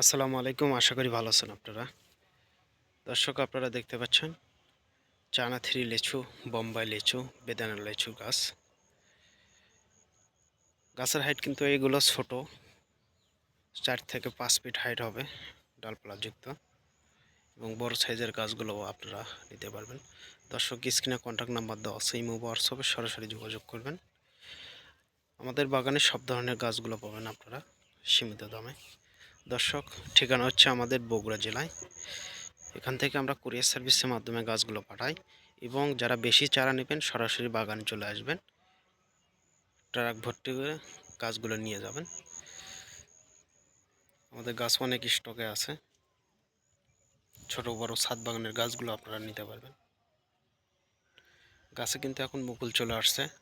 আসসালামু আলাইকুম। আশা করি ভালো আছেন আপনারা। দর্শক, আপনারা দেখতে পাচ্ছেন চানা থ্রি লেচু, বোম্বাই লেচু, বেদানা লেচু গাছ। গাছের হাইট কিন্তু এইগুলো ছোট। চার থেকে পাঁচ ফিট হাইট হবে ডালপালাযুক্ত এবং বড় সাইজের গাছগুলো আপনারা নিতে পারবেন। দর্শক, স্ক্রিনে কন্ট্যাক্ট নাম্বার দেওয়া আছে, ইমো হোয়াটসঅ্যাপে সরাসরি যোগাযোগ করবেন। আমাদের বাগানে সব ধরনের গাছগুলো পাবেন আপনারা সীমিত দামে। দর্শক, ঠিকানা হচ্ছে আমাদের বগুড়া জেলায়। এখান থেকে আমরা কুরিয়ার সার্ভিসের মাধ্যমে গাছগুলো পাঠাই এবং যারা বেশি চারা নেবেন, সরাসরি বাগানে চলে আসবেন। ট্রাক ভর্তি করে গাছগুলো নিয়ে যাবেন। আমাদের গাছ অনেক স্টকে আছে। ছোট, বড় ছাদ বাগানের গাছগুলো আপনারা নিতে পারবেন। গাছে কিন্তু এখন মুকুল চলে আসছে।